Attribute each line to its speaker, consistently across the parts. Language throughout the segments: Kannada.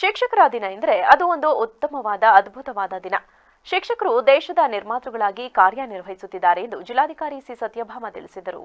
Speaker 1: ಶಿಕ್ಷಕರ ದಿನ ಎಂದರೆ ಅದು ಒಂದು ಉತ್ತಮವಾದ, ಅದ್ಭುತವಾದ ದಿನ. ಶಿಕ್ಷಕರು ದೇಶದ ನಿರ್ಮಾತೃಗಳಾಗಿ ಕಾರ್ಯನಿರ್ವಹಿಸುತ್ತಿದ್ದಾರೆ ಎಂದು ಜಿಲ್ಲಾಧಿಕಾರಿ ಸಿ. ಸತ್ಯಭಾಮ ತಿಳಿಸಿದರು.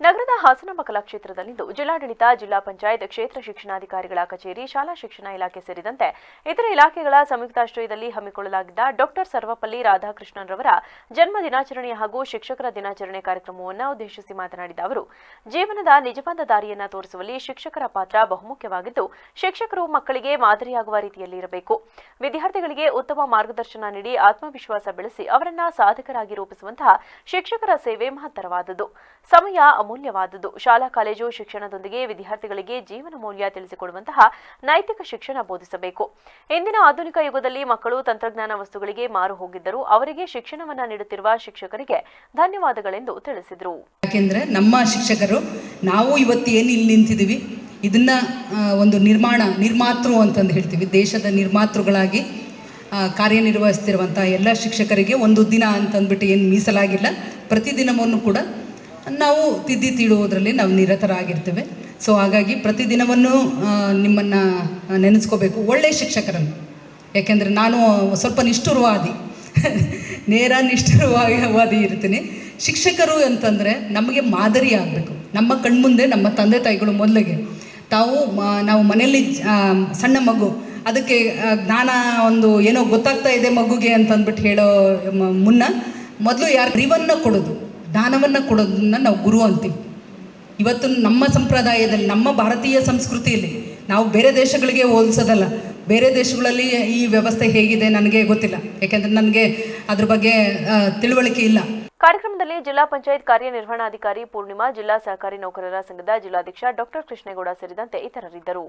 Speaker 1: ನಗರದ ಹಾಸನಾಂಬ ಕಲಾಕ್ಷೇತ್ರದಲ್ಲಿಂದು ಜಿಲ್ಲಾಡಳಿತ, ಜಿಲ್ಲಾ ಪಂಚಾಯತ್, ಕ್ಷೇತ್ರ ಶಿಕ್ಷಣಾಧಿಕಾರಿಗಳ ಕಚೇರಿ, ಶಾಲಾ ಶಿಕ್ಷಣ ಇಲಾಖೆ ಸೇರಿದಂತೆ ಇತರ ಇಲಾಖೆಗಳ ಸಂಯುಕ್ತಾಶ್ರಯದಲ್ಲಿ ಹಮ್ಮಿಕೊಳ್ಳಲಾಗಿದ್ದ ಡಾಕ್ಟರ್ ಸರ್ವಪಲ್ಲಿ ರಾಧಾಕೃಷ್ಣನ್ ರವರ ಜನ್ಮ ದಿನಾಚರಣೆ ಹಾಗೂ ಶಿಕ್ಷಕರ ದಿನಾಚರಣೆ ಕಾರ್ಯಕ್ರಮವನ್ನು ಉದ್ದೇಶಿಸಿ ಮಾತನಾಡಿದ ಅವರು, ಜೀವನದ ನಿಜವಾದ ದಾರಿಯನ್ನ ತೋರಿಸುವಲ್ಲಿ ಶಿಕ್ಷಕರ ಪಾತ್ರ ಬಹುಮುಖ್ಯವಾಗಿದ್ದು, ಶಿಕ್ಷಕರು ಮಕ್ಕಳಿಗೆ ಮಾದರಿಯಾಗುವ ರೀತಿಯಲ್ಲಿ ಇರಬೇಕು. ವಿದ್ಯಾರ್ಥಿಗಳಿಗೆ ಉತ್ತಮ ಮಾರ್ಗದರ್ಶನ ನೀಡಿ ಆತ್ಮವಿಶ್ವಾಸ ಬೆಳೆಸಿ ಅವರನ್ನ ಸಾಧಕರಾಗಿ ರೂಪಿಸುವಂತಹ ಶಿಕ್ಷಕರ ಸೇವೆ ಮಹತ್ತರವಾದುದು ಸಮಯ ಅಮೂಲ್ಯವಾದುದು ಶಾಲಾ, ಕಾಲೇಜು, ಶಿಕ್ಷಣದೊಂದಿಗೆ ವಿದ್ಯಾರ್ಥಿಗಳಿಗೆ ಜೀವನ ಮೌಲ್ಯ ತಿಳಿಸಿಕೊಡುವಂತಹ ನೈತಿಕ ಶಿಕ್ಷಣ ಬೋಧಿಸಬೇಕು. ಇಂದಿನ ಆಧುನಿಕ ಯುಗದಲ್ಲಿ ಮಕ್ಕಳು ತಂತ್ರಜ್ಞಾನ ವಸ್ತುಗಳಿಗೆ ಮಾರು ಹೋಗಿದ್ದರೂ ಅವರಿಗೆ ಶಿಕ್ಷಣವನ್ನ ನೀಡುತ್ತಿರುವ ಶಿಕ್ಷಕರಿಗೆ ಧನ್ಯವಾದಗಳೆಂದು ತಿಳಿಸಿದರು.
Speaker 2: ಯಾಕೆಂದ್ರೆ ನಮ್ಮ ಶಿಕ್ಷಕರು ನಾವು ಇವತ್ತು ಏನು ಇಲ್ಲಿ ನಿಂತಿದ್ದೀವಿ, ಇದನ್ನ ಒಂದು ನಿರ್ಮಾಣ, ನಿರ್ಮಾತೃ ಅಂತಂದು ಹೇಳ್ತೀವಿ. ದೇಶದ ನಿರ್ಮಾತೃಗಳಾಗಿ ಕಾರ್ಯನಿರ್ವಹಿಸ್ತಿರುವಂಥ ಎಲ್ಲ ಶಿಕ್ಷಕರಿಗೆ ಒಂದು ದಿನ ಅಂತಂದ್ಬಿಟ್ಟು ಏನು ಮೀಸಲಾಗಿಲ್ಲ. ಪ್ರತಿದಿನವನ್ನು ಕೂಡ ನಾವು ತಿದ್ದಿ ತೀಡುವುದರಲ್ಲಿ ನಾವು ನಿರತರಾಗಿರ್ತೇವೆ. ಸೊ ಹಾಗಾಗಿ ಪ್ರತಿದಿನವನ್ನೂ ನಿಮ್ಮನ್ನು ನೆನೆಸ್ಕೋಬೇಕು. ಒಳ್ಳೆಯ ಶಿಕ್ಷಕರನ್ನು. ಯಾಕೆಂದರೆ ನಾನು ಸ್ವಲ್ಪ ನಿಷ್ಠುರವಾದಿ. ನೇರ ನಿಷ್ಠುರವಾದಿ ಇರ್ತೀನಿ. ಶಿಕ್ಷಕರು ಅಂತಂದರೆ ನಮಗೆ ಮಾದರಿ ಆಗಬೇಕು. ನಮ್ಮ ಕಣ್ಮುಂದೆ, ನಮ್ಮ ತಂದೆ ತಾಯಿಗಳು ಮೊದಲಿಗೆ. ತಾವು ನಾವು ಮನೆಯಲ್ಲಿ ಸಣ್ಣ ಮಗು. ಅದಕ್ಕೆ ಜ್ಞಾನ ಒಂದು ಏನೋ ಗೊತ್ತಾಗ್ತಾ ಇದೆ ಮಗುಗೆ ಅಂತಂದ್ಬಿಟ್ಟು ಹೇಳೋ ಮುನ್ನ ಮೊದಲು ಯಾರು, ಅರಿವನ್ನು ಕೊಡೋದು. ಜ್ಞಾನವನ್ನು ಕೊಡೋದನ್ನ ನಾವು ಗುರು ಅಂತೀವಿ. ಇವತ್ತು ನಮ್ಮ ಸಂಪ್ರದಾಯದಲ್ಲಿ, ನಮ್ಮ ಭಾರತೀಯ ಸಂಸ್ಕೃತಿಯಲ್ಲಿ ನಾವು ಬೇರೆ ದೇಶಗಳಿಗೆ ಹೋಲಿಸೋದಲ್ಲ, ಬೇರೆ ದೇಶಗಳಲ್ಲಿ ಈ ವ್ಯವಸ್ಥೆ ಹೇಗಿದೆ ನನಗೆ ಗೊತ್ತಿಲ್ಲ. ಯಾಕೆಂದರೆ ನನಗೆ ಅದ್ರ ಬಗ್ಗೆ ತಿಳುವಳಿಕೆ ಇಲ್ಲ.
Speaker 1: ಕಾರ್ಯಕ್ರಮದಲ್ಲಿ ಜಿಲ್ಲಾ ಪಂಚಾಯತ್ ಕಾರ್ಯನಿರ್ವಹಣಾಧಿಕಾರಿ ಪೂರ್ಣಿಮಾ, ಜಿಲ್ಲಾ ಸಹಕಾರಿ ನೌಕರರ ಸಂಘದ ಜಿಲ್ಲಾಧ್ಯಕ್ಷ ಡಾಕ್ಟರ್ ಕೃಷ್ಣೇಗೌಡ ಸೇರಿದಂತೆ ಇತರರಿದ್ದರು.